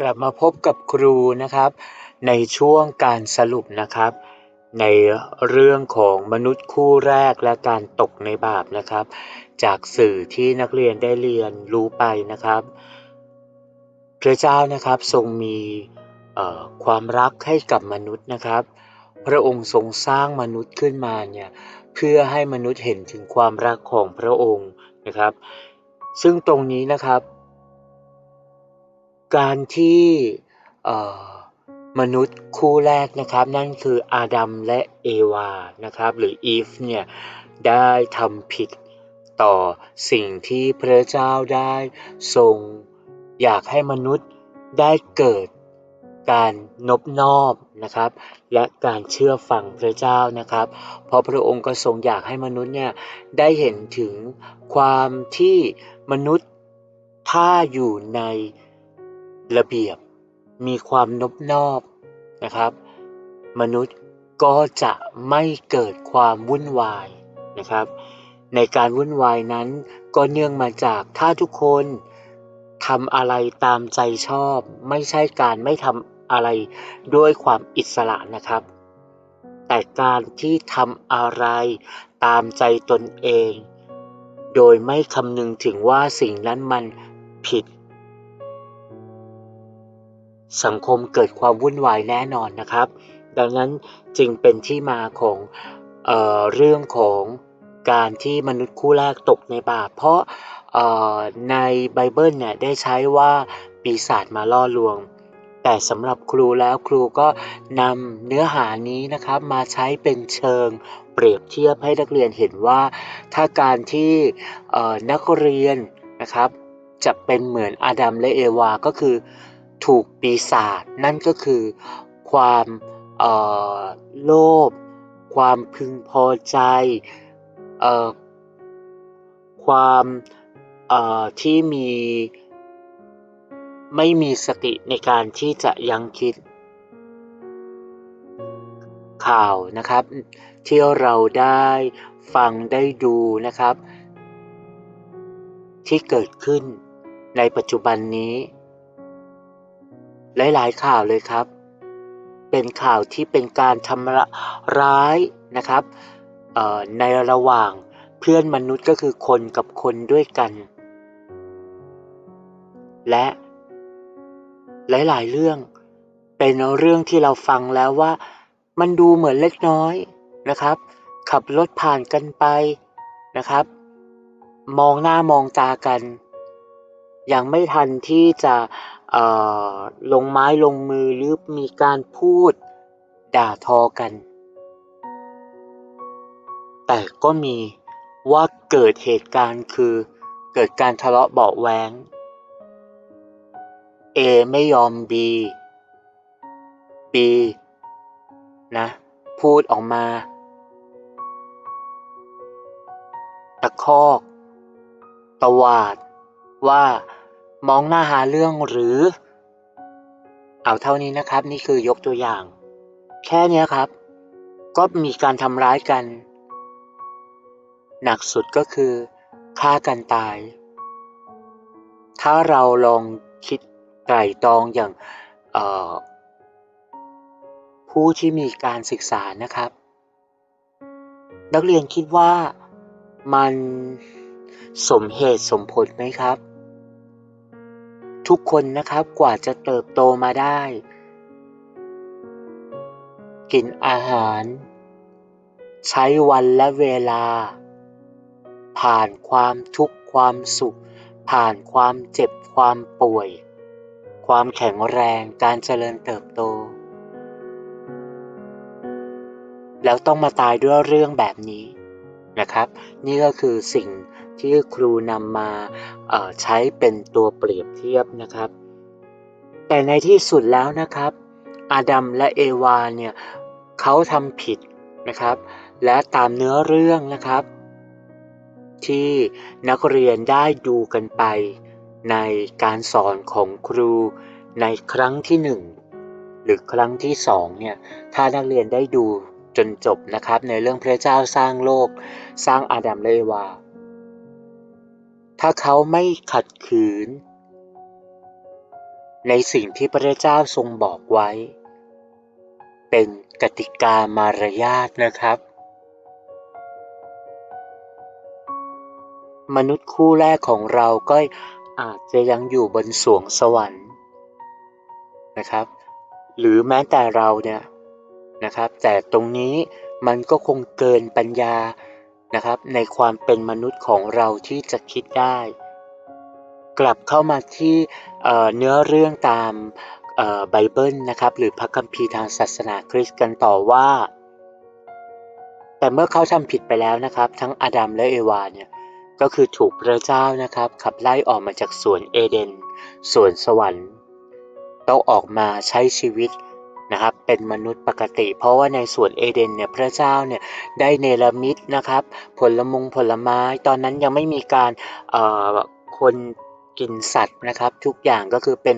กลับมาพบกับครูนะครับ ในช่วงการสรุปนะครับ ในเรื่องของมนุษย์คู่แรกและการตกในบาปนะครับ จากสื่อที่นักเรียนได้เรียนรู้ไปนะครับ พระเจ้านะครับทรงมีความรักให้กับมนุษย์นะครับ พระองค์ทรงสร้างมนุษย์ขึ้นมาเนี่ยเพื่อให้มนุษย์เห็นถึงความรักของพระองค์นะครับ ซึ่งตรงนี้นะครับ การที่มนุษย์คู่แรกนะครับ นั่นคืออาดัมและเอวานะครับ หรืออีฟเนี่ยได้ทำผิดต่อสิ่งที่พระเจ้าได้ทรงอยากให้มนุษย์ได้เกิดการนบนอบนะครับ และการเชื่อฟังพระเจ้านะครับ เพราะพระองค์ก็ทรงอยากให้มนุษย์เนี่ยได้เห็นถึงความที่มนุษย์ถ้าอยู่ใน ระเบียบ มีความนบนอบนะครับ มนุษย์ก็จะไม่เกิดความวุ่นวายนะครับ ในการวุ่นวายนั้นก็เนื่องมาจากถ้าทุกคนทำอะไรตามใจชอบ ไม่ใช่การไม่ทำอะไรด้วยความอิสระนะครับ แต่การที่ทำอะไรตามใจตนเอง โดยไม่คำนึงถึงว่าสิ่งนั้นมันผิด สังคมเกิดความวุ่นวายแน่นอนนะครับ ดังนั้นจึงเป็นที่มาของเออเรื่องของการที่มนุษย์คู่แรกตกในบาปเพราะในไบเบิลเนี่ยได้ใช้ว่าปีศาจมาล่อลวง แต่สำหรับครูแล้วครูก็นำเนื้อหานี้นะครับมาใช้เป็นเชิงเปรียบเทียบให้นักเรียนเห็นว่า ถ้าการที่นักเรียนนะครับจะเป็นเหมือนอาดัมและเอวา ก็คือ ถูกปีศาจนั่นก็คือ ความโลภความพึงพอใจออความที่มีไม่มีสติในการที่จะยังคิดข่าวนะครับ ที่เราได้ฟังได้ดูนะครับ ที่เกิดขึ้นในปัจจุบันนี้ หลายๆข่าวเลยครับ เป็นข่าวที่เป็นการทำร้ายนะครับในระหว่างเพื่อนมนุษย์ก็คือคนกับคนด้วยกัน และหลายๆเรื่องเป็นเรื่องที่เราฟังแล้วว่า มันดูเหมือนเล็กน้อยนะครับ ขับรถผ่านกันไปนะครับ มองหน้ามองตากัน ยังไม่ทันที่จะ ลงไม้ลงมือหรือมีการพูดด่าทอกัน แต่ก็มีว่าเกิดเหตุการณ์คือเกิดการทะเลาะเบาแวง A ไม่ยอม B B นะ พูดออกมาตะคอก ตวาดว่า มองหน้าหาเรื่องหรือ เอาเท่านี้นะครับ นี่คือยกตัวอย่าง แค่นี้ครับ ก็มีการทำร้ายกัน หนักสุดก็คือฆ่ากันตาย ถ้าเราลองคิดไตร่ตรองอย่างผู้ที่มีการศึกษานะครับ นักเรียนคิดว่ามันสมเหตุสมผลไหมครับ ทุกคนนะครับกว่าจะเติบโตมาได้ กินอาหาร ใช้วันและเวลา ผ่านความทุกข์ความสุข ผ่านความเจ็บความป่วย ความแข็งแรงการเจริญเติบโต แล้วต้องมาตายด้วยเรื่องแบบนี้ นะครับ นี่ก็คือสิ่งที่ครูนำมาใช้เป็นตัวเปรียบเทียบนะครับ แต่ในที่สุดแล้วนะครับ อาดัมและเอวาเนี่ยเขาทำผิดนะครับ และตามเนื้อเรื่องนะครับ ที่นักเรียนได้ดูกันไปในการสอนของครูในครั้งที่หนึ่งหรือครั้งที่สองเนี่ยถ้านักเรียนได้ดู จนจบนะครับ ในเรื่องพระเจ้าสร้างโลก สร้างอาดัมและเอวา ถ้าเขาไม่ขัดขืน ในสิ่งที่พระเจ้าทรงบอกไว้ เป็นกติกามารยาทนะครับ มนุษย์คู่แรกของเราก็อาจจะยังอยู่บนสวงสวรรค์นะครับ หรือแม้แต่เราเนี่ย นะครับ แต่ตรงนี้มันก็คงเกินปัญญานะครับ ในความเป็นมนุษย์ของเราที่จะคิดได้ กลับเข้ามาที่เนื้อเรื่องตามไบเบิลนะครับ หรือพระคัมภีร์ทางศาสนาคริสต์กันต่อว่า แต่เมื่อเขาทำผิดไปแล้วนะครับ ทั้งอาดัมและเอวาเนี่ยก็คือถูกพระเจ้านะครับ ขับไล่ออกมาจากสวนเอเดนสวนสวรรค์ ต้องออกมาใช้ชีวิต นะครับเป็นมนุษย์ปกติ เพราะว่าในสวนเอเดนเนี่ยพระเจ้าเนี่ยได้เนรมิตนะครับ ผลมงผลไม้ตอนนั้นยังไม่มีการคนกินสัตว์นะครับ ทุกอย่างก็คือเป็น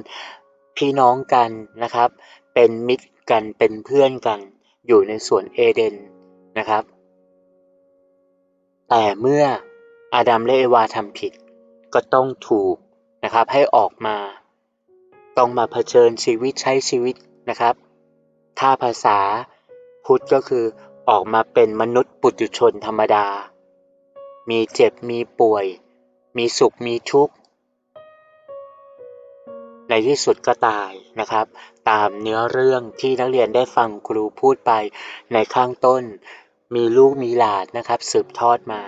พี่น้องกันนะครับ เป็นมิตรกันเป็นเพื่อนกัน อยู่ในสวนเอเดนนะครับ แต่เมื่ออาดัมและเอวาทำผิดก็ต้องถูกนะครับให้ออกมา ต้องมาเผชิญชีวิตใช้ชีวิตนะครับ ถ้าภาษาพุทธก็คือออกมาเป็นมนุษย์ปุถุชนธรรมดา มีเจ็บมีป่วย มีสุขมีทุกข์ ในที่สุดก็ตายนะครับ ตามเนื้อเรื่องที่นักเรียนได้ฟังครูพูดไปในข้างต้น มีลูกมีหลานนะครับ สืบทอดมา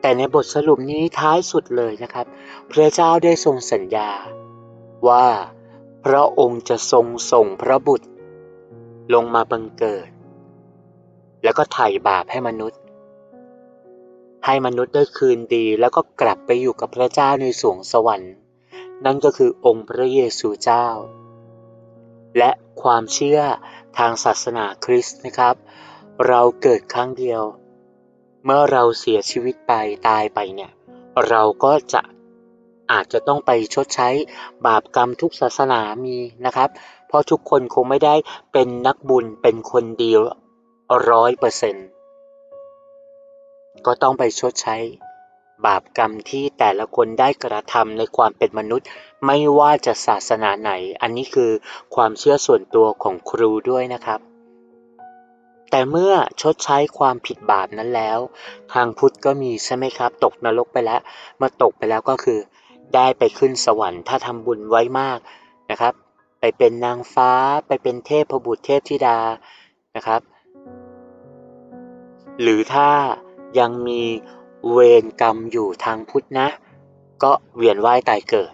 แต่ในบทสรุปนี้ท้ายสุดเลยนะครับ พระเจ้าได้ทรงสัญญาว่า พระองค์จะทรงส่งพระบุตร ลงมาบังเกิด แล้วก็ไถ่บาปให้มนุษย์ ให้มนุษย์ได้คืนดีแล้วก็กลับไปอยู่กับพระเจ้าในสวงสวรรค์ นั่นก็คือองค์พระเยซูเจ้า และความเชื่อทางศาสนาคริสต์นะครับ เราเกิดครั้งเดียว เมื่อเราเสียชีวิตไปตายไปเนี่ยเราก็จะ อาจจะต้องไปชดใช้บาปกรรมทุกศาสนามีนะครับ เพราะทุกคนคงไม่ได้เป็นนักบุญเป็นคนดีร้อยเปอร์เซ็นต์ก็ต้องไปชดใช้บาปกรรมที่แต่ละคนได้กระทำในความเป็นมนุษย์ ไม่ว่าจะศาสนาไหน อันนี้คือความเชื่อส่วนตัวของครูด้วยนะครับ แต่เมื่อชดใช้ความผิดบาปนั้นแล้ว ทางพุทธก็มีใช่ไหมครับ ตกนรกไปแล้วมื่อตกไปแล้วก็คือ ได้ไปขึ้นสวรรค์ถ้าทำบุญไว้มากนะครับ ไปเป็นนางฟ้าไปเป็นเทพบุตรเทพธิดานะครับ หรือถ้ายังมีเวรกรรมอยู่ทางพุทธนะ ก็เวียนว่ายตายเกิด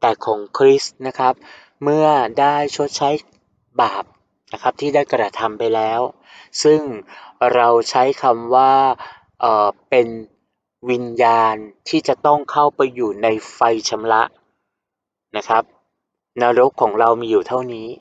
แต่ของคริสนะครับ เมื่อได้ชดใช้บาปนะครับที่ได้กระทำไปแล้ว ซึ่งเราใช้คำว่าเเป็น วิญญาณที่จะต้องเข้าไปอยู่ในไฟชำระนะครับ นรกของเรามีอยู่เท่านี้